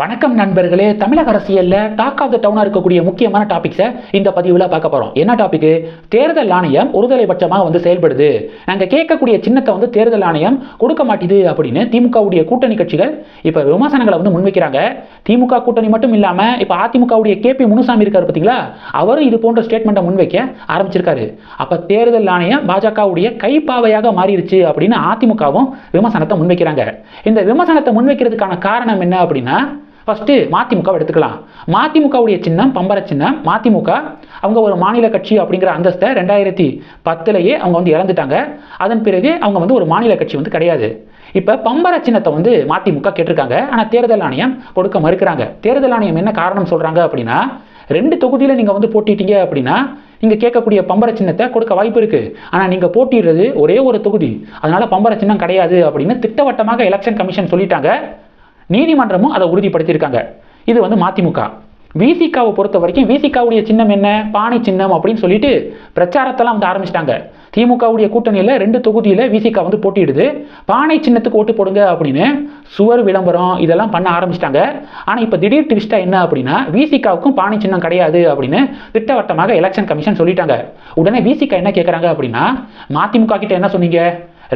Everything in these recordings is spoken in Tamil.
வணக்கம் நண்பர்களே தமிழக அரசியலில் டாக் ஆஃப் த டவுனாக இருக்கக்கூடிய முக்கியமான டாபிக்ஸை இந்த பதிவில் பார்க்க போகிறோம் என்ன டாபிக் தேர்தல் ஆணையம் ஒருதலை பட்சமாக வந்து செயல்படுது. நாங்கள் கேட்கக்கூடிய சின்னத்தை வந்து தேர்தல் ஆணையம் கொடுக்க மாட்டேது அப்படின்னு திமுகவுடைய கூட்டணி கட்சிகள் இப்போ விமர்சனங்களை வந்து முன்வைக்கிறாங்க. திமுக கூட்டணி மட்டும் இல்லாமல் இப்போ அதிமுகவுடைய கே பி முனுசாமி இருக்கார் பார்த்தீங்களா அவரும் இது போன்ற ஸ்டேட்மெண்ட்டை முன்வைக்க ஆரம்பிச்சிருக்காரு. அப்போ தேர்தல் ஆணையம் பாஜகவுடைய கைப்பாவையாக மாறிடுச்சு அப்படின்னு அதிமுகவும் விமர்சனத்தை முன்வைக்கிறாங்க. இந்த விமர்சனத்தை முன்வைக்கிறதுக்கான காரணம் என்ன அப்படின்னா ஃபஸ்ட்டு மதிமுகவை எடுத்துக்கலாம். மதிமுகவுடைய சின்னம் பம்பர சின்னம் மதிமுக அவங்க ஒரு மாநில கட்சி அப்படிங்கிற அந்தஸ்தை ரெண்டாயிரத்தி பத்துலேயே அவங்க வந்து இழந்துட்டாங்க. அதன் பிறகு அவங்க வந்து ஒரு மாநில கட்சி வந்து கிடையாது. இப்போ பம்பர சின்னத்தை வந்து மதிமுக கேட்டிருக்காங்க. ஆனால் தேர்தல் ஆணையம் கொடுக்க மறுக்கிறாங்க. தேர்தல் ஆணையம் என்ன காரணம் சொல்கிறாங்க அப்படின்னா ரெண்டு தொகுதியில் நீங்கள் வந்து போட்டிட்டீங்க அப்படின்னா நீங்கள் கேட்கக்கூடிய பம்பர சின்னத்தை கொடுக்க வாய்ப்பு இருக்குது ஆனால் நீங்கள் போட்டிடுறது ஒரே ஒரு தொகுதி. அதனால் பம்பர சின்னம் கிடையாது அப்படின்னு திட்டவட்டமாக எலெக்ஷன் கமிஷன் சொல்லிட்டாங்க. நீதிமன்றமும் அதை உறுதிப்படுத்தியிருக்காங்க. இது வந்து மதிமுக. விசிகாவை பொறுத்த வரைக்கும் விசிகாவுடைய சின்னம் என்ன? பானை சின்னம் அப்படின்னு சொல்லிட்டு பிரச்சாரத்தெல்லாம் வந்து ஆரம்பிச்சிட்டாங்க. திமுகவுடைய கூட்டணியில் ரெண்டு தொகுதியில் விசிகா வந்து போட்டியிடுது. பானை சின்னத்துக்கு ஓட்டு போடுங்க அப்படின்னு சுவர் விளம்பரம் இதெல்லாம் பண்ண ஆரம்பிச்சிட்டாங்க. ஆனால் இப்போ திடீர் ட்விஸ்ட்டாக என்ன அப்படின்னா விசிகாவுக்கும் பானை சின்னம் கிடையாது அப்படின்னு திட்டவட்டமாக எலெக்ஷன் கமிஷன் சொல்லிட்டாங்க. உடனே விசிகா என்ன கேட்குறாங்க அப்படின்னா மதிமுக கிட்ட என்ன சொன்னீங்க?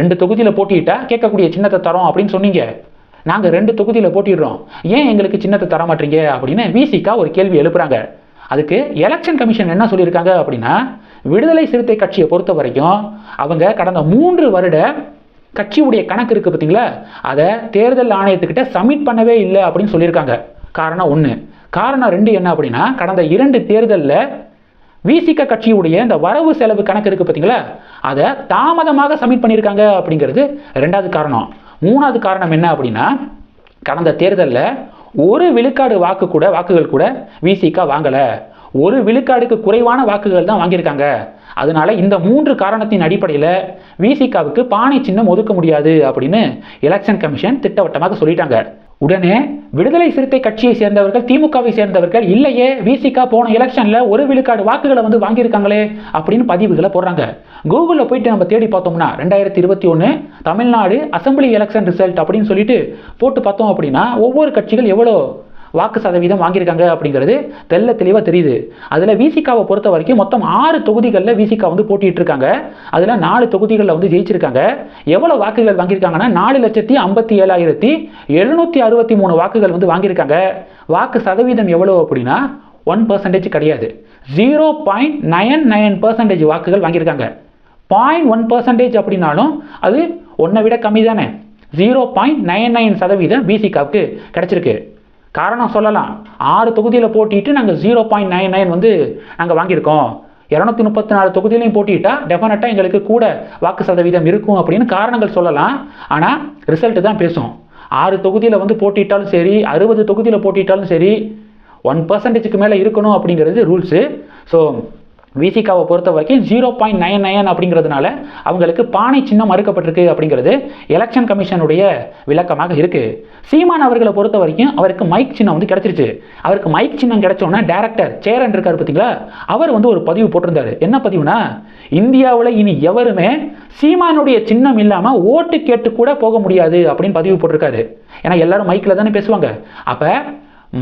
ரெண்டு தொகுதியில் போட்டியிட்டா கேட்கக்கூடிய சின்னத்தை தரோம் அப்படின்னு சொன்னீங்க. நாங்கள் ரெண்டு தொகுதியில் போட்டிடுறோம் ஏன் எங்களுக்கு சின்னத்தை தரமாட்டீங்க அப்படின்னு விசிகா ஒரு கேள்வி எழுப்புறாங்க. அதுக்கு எலெக்ஷன் கமிஷன் என்ன சொல்லியிருக்காங்க அப்படின்னா விடுதலை சிறுத்தை கட்சியை பொறுத்த வரைக்கும் அவங்க கடந்த மூன்று வருட கட்சியுடைய கணக்கு இருக்குது பார்த்தீங்களா? அதை தேர்தல் ஆணையத்துக்கிட்ட சப்மிட் பண்ணவே இல்லை அப்படின்னு சொல்லியிருக்காங்க. காரணம் ஒன்று காரணம் ரெண்டு என்ன அப்படின்னா கடந்த இரண்டு தேர்தலில் விசிக கட்சியுடைய இந்த வரவு செலவு கணக்கு இருக்குது பார்த்தீங்களா? அதை தாமதமாக சப்மிட் பண்ணியிருக்காங்க அப்படிங்கிறது ரெண்டாவது காரணம். மூணாவது காரணம் என்ன அப்படின்னா கடந்த தேர்தலில் ஒரு விழுக்காடு வாக்கு கூட வாக்குகள் கூட விசிகா வாங்கலை. ஒரு விழுக்காடுக்கு குறைவான வாக்குகள் தான் வாங்கியிருக்காங்க. அதனால இந்த மூன்று காரணத்தின் அடிப்படையில் விசிகாவுக்கு பானை சின்னம் ஒதுக்க முடியாது அப்படின்னு எலெக்ஷன் கமிஷன் திட்டவட்டமாக சொல்லிட்டாங்க. உடனே விடுதலை சிறுத்தை கட்சியை சேர்ந்தவர்கள் திமுகவை சேர்ந்தவர்கள் இல்லையே விசிகா போன எலெக்ஷனில் ஒரு விழுக்காடு வாக்குகளை வந்து வாங்கியிருக்காங்களே அப்படின்னு பதிவுகளை போடுறாங்க. கூகுளில் போயிட்டு நம்ம தேடி பார்த்தோம்னா ரெண்டாயிரத்தி இருபத்தி ஒன்று தமிழ்நாடு அசம்பிளி எலெக்ஷன் ரிசல்ட் அப்படின்னு சொல்லிட்டு போட்டு பார்த்தோம் அப்படின்னா ஒவ்வொரு கட்சிகள் எவ்வளோ வாக்கு சதவீதம் வாங்கியிருக்காங்க அப்படிங்கிறது தெல்ல தெளிவாக தெரியுது. அதில் விசிகாவை பொறுத்த வரைக்கும் மொத்தம் ஆறு தொகுதிகளில் விசிகா வந்து போட்டிட்டு இருக்காங்க அதில் நாலு தொகுதிகளில் வந்து ஜெயிச்சிருக்காங்க. எவ்வளோ வாக்குகள் வாங்கியிருக்காங்கன்னா நாலு லட்சத்தி ஐம்பத்தி ஏழாயிரத்தி எழுநூற்றி அறுபத்தி மூணு வாக்குகள் வந்து வாங்கியிருக்காங்க. வாக்கு சதவீதம் எவ்வளோ அப்படின்னா ஒன் பர்சன்டேஜ் கிடையாது. Zero point nine nine percentage வாக்குகள் வாங்கியிருக்காங்க. பாயிண்ட் ஒன் பர்சன்டேஜ் அப்படின்னாலும் அது ஒன்றை விட கம்மி தானே. ஜீரோ பாயிண்ட் நைன் நைன் சதவீதம் பிசிகாவுக்கு கிடச்சிருக்கு. காரணம் சொல்லலாம். ஆறு தொகுதியில் போட்டிட்டு நாங்கள் ஜீரோ பாயிண்ட் நைன் நைன் வந்து நாங்கள் வாங்கியிருக்கோம். இரநூத்தி முப்பத்தி நாலு தொகுதியிலையும் போட்டிட்டா டெஃபினட்டாக எங்களுக்கு கூட வாக்கு சதவீதம் இருக்கும் அப்படின்னு காரணங்கள் சொல்லலாம். ஆனால் ரிசல்ட்டு தான் பேசும். ஆறு தொகுதியில் வந்து போட்டிட்டாலும் சரி அறுபது தொகுதியில் போட்டிட்டாலும் சரி ஒன் பர்சன்டேஜுக்கு மேலே இருக்கணும் அப்படிங்கிறது ரூல்ஸு ஸோ விசிகாவை பொறுத்த வரைக்கும் ஜீரோ பாயிண்ட் நைன் நைன் அப்படிங்கிறதுனால அவங்களுக்கு பானை சின்னம் மறுக்கப்பட்டிருக்கு அப்படிங்கிறது எலெக்ஷன் கமிஷனுடைய விளக்கமாக இருக்குது சீமான் அவர்களை பொறுத்த வரைக்கும் அவருக்கு மைக் சின்னம் வந்து கிடச்சிருச்சு. அவருக்கு மைக் சின்னம் கிடச்சோன்னா டேரக்டர் சேரன் இருக்கார் பார்த்தீங்களா? அவர் வந்து ஒரு பதிவு போட்டிருந்தாரு. என்ன பதிவுனா இந்தியாவில் இனி எவருமே சீமானுடைய சின்னம் இல்லாமல் ஓட்டு கேட்டு கூட போக முடியாது அப்படின்னு பதிவு போட்டிருக்காரு. ஏன்னா எல்லாரும் மைக்கில் தானே பேசுவாங்க. அப்போ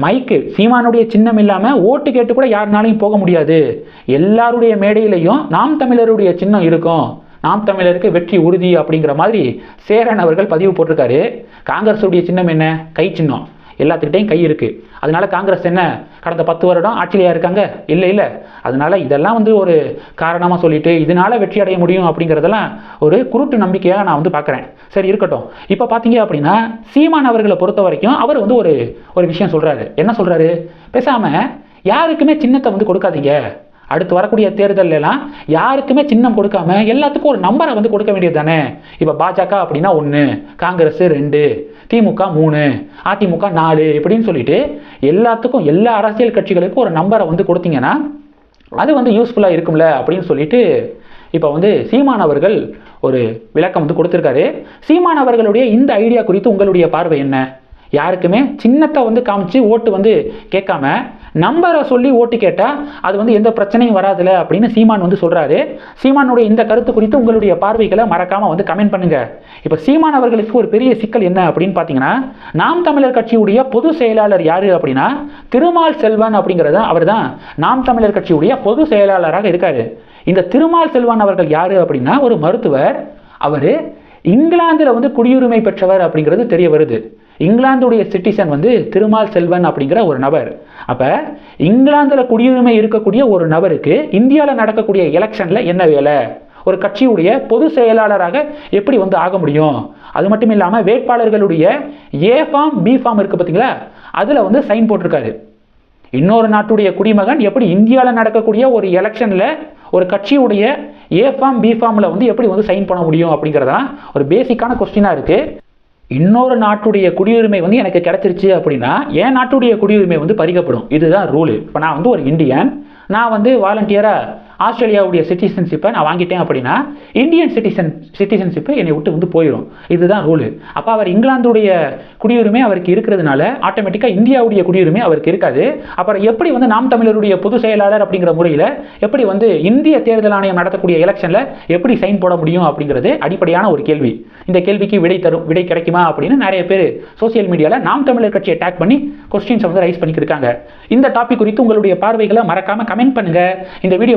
மைக்கு சீமானுடைய சின்னம் இல்லாமல் ஓட்டு கேட்டு கூட யாருனாலையும் போக முடியாது. எல்லாருடைய மேடையிலையும் நாம் தமிழருடைய சின்னம் இருக்கும். நாம் தமிழருக்கு வெற்றி உறுதி அப்படிங்கிற மாதிரி சேரன் அவர்கள் பதிவு போட்டிருக்காரு. காங்கிரஸுடைய சின்னம் என்ன? கை சின்னம். எல்லாத்துக்கிட்டையும் கை இருக்குது அதனால காங்கிரஸ் என்ன? கடந்த பத்து வருடம் ஆட்சியிலையாக இருக்காங்க? இல்லை இல்லை. அதனால இதெல்லாம் வந்து ஒரு காரணமாக சொல்லிட்டு இதனால வெற்றி அடைய முடியும் அப்படிங்கிறதெல்லாம் ஒரு குருட்டு நம்பிக்கையாக நான் வந்து பார்க்குறேன் சரி இருக்கட்டும். இப்போ பார்த்தீங்க அப்படின்னா சீமான் அவர்களை பொறுத்த வரைக்கும் அவர் வந்து ஒரு ஒரு விஷயம் சொல்கிறாரு என்ன சொல்கிறாரு பேசாமல் யாருக்குமே சின்னத்தை வந்து கொடுக்காதீங்க. அடுத்து வரக்கூடிய தேர்தல்ல எல்லாம் யாருக்குமே சின்னம் கொடுக்காம எல்லாத்துக்கும் ஒரு நம்பரை வந்து கொடுக்க வேண்டியது தானே? இப்போ பாஜக அப்படின்னா ஒன்று காங்கிரஸ் ரெண்டு திமுக மூணு அதிமுக நாலு இப்படின்னு சொல்லிட்டு எல்லாத்துக்கும் எல்லா அரசியல் கட்சிகளுக்கும் ஒரு நம்பரை வந்து கொடுத்தீங்கன்னா அது வந்து யூஸ்ஃபுல்லாக இருக்கும்ல அப்படின்னு சொல்லிட்டு இப்போ வந்து சீமான் அவர்கள் ஒரு விளக்கம் வந்து கொடுத்துருக்காரு. சீமான் அவர்களுடைய இந்த ஐடியா குறித்து உங்களுடைய பார்வை என்ன? யாருக்குமே சின்னத்தை வந்து காமிச்சு ஓட்டு வந்து கேட்காம நம்பரை சொல்லி ஓட்டு கேட்டால் அது வந்து எந்த பிரச்சனையும் வராதுல அப்படின்னு சீமான் வந்து சொல்கிறாரு சீமானுடைய இந்த கருத்து குறித்து உங்களுடைய பார்வைகளை மறக்காமல் வந்து கமெண்ட் பண்ணுங்கள் இப்போ சீமான் அவர்களுக்கு ஒரு பெரிய சிக்கல் என்ன அப்படின்னு பார்த்தீங்கன்னா நாம் தமிழர் கட்சியுடைய பொது செயலாளர் யார் அப்படின்னா திருமால் செல்வன் அப்படிங்கிறத அவர் தான் நாம் தமிழர் கட்சியுடைய பொது செயலாளராக இருக்காரு. இந்த திருமால் செல்வன் அவர்கள் யார் அப்படின்னா ஒரு மருத்துவர். அவர் இங்கிலாந்தில் வந்து குடியுரிமை பெற்றவர் அப்படிங்கிறது தெரிய வருது. இங்கிலாந்துடைய சிட்டிசன் வந்து திருமால் செல்வன் அப்படிங்கிற ஒரு நபர். அப்போ இங்கிலாந்தில் குடியுரிமை இருக்கக்கூடிய ஒரு நபருக்கு இந்தியாவில் நடக்கக்கூடிய எலெக்ஷனில் என்ன வேலை? ஒரு கட்சியுடைய பொது செயலாளராக எப்படி வந்து ஆக முடியும்? அது மட்டும் இல்லாமல் வேட்பாளர்களுடைய ஏ ஃபார்ம் பி ஃபார்ம் இருக்குது பார்த்தீங்களா அதில் வந்து சைன் போட்டிருக்காரு. இன்னொரு நாட்டுடைய குடிமகன் எப்படி இந்தியாவில் நடக்கக்கூடிய ஒரு எலெக்ஷனில் ஒரு கட்சியுடைய ஏ ஃபார்ம் பி ஃபார்மில் வந்து எப்படி வந்து சைன் பண்ண முடியும் அப்படிங்கிறதெல்லாம் ஒரு பேசிக்கான கொஸ்டினாக இருக்குது இன்னொரு நாட்டுடைய குடியுரிமை வந்து எனக்கு கிடைச்சிருச்சு அப்படின்னா என் நாட்டுடைய குடியுரிமை வந்து பறிக்கப்படும்? இதுதான் ரூலு இப்போ நான் வந்து ஒரு இந்தியன் நான் வந்து வாலண்டியராக ஆஸ்திரேலியாவுடைய சிட்டிசன்ஷிப்பை நான் வாங்கிட்டேன் அப்படின்னா இந்தியன் சிட்டிசன் சிட்டிசன்ஷிப்பை என்னை விட்டு வந்து போயிடும். இதுதான் ரூலு அப்போ அவர் இங்கிலாந்துடைய குடியுரிமை அவருக்கு இருக்கிறதுனால ஆட்டோமேட்டிக்காக இந்தியாவுடைய குடியுரிமை அவருக்கு இருக்காது. அப்புறம் எப்படி வந்து நாம் தமிழருடைய பொது செயலாளர் அப்படிங்கிற முறையில் எப்படி வந்து இந்திய தேர்தல் ஆணையம் நடத்தக்கூடிய எலெக்ஷனில் எப்படி சைன் போட முடியும் அப்படிங்கிறது அடிப்படையான ஒரு கேள்வி. இந்த கேள்விக்கு விடை தரும் விடை கிடைக்குமா அப்படின்னு நிறைய பேர் சோசியல் மீடியாவில் நாம் தமிழர் கட்சியை டேக் பண்ணி கொஸ்டின்ஸ் வந்து ரைஸ் பண்ணிக்கிருக்காங்க இந்த டாபிக் குறித்து உங்களுடைய பார்வைகளை மறக்காம கமெண்ட் பண்ணுங்க. இந்த வீடியோ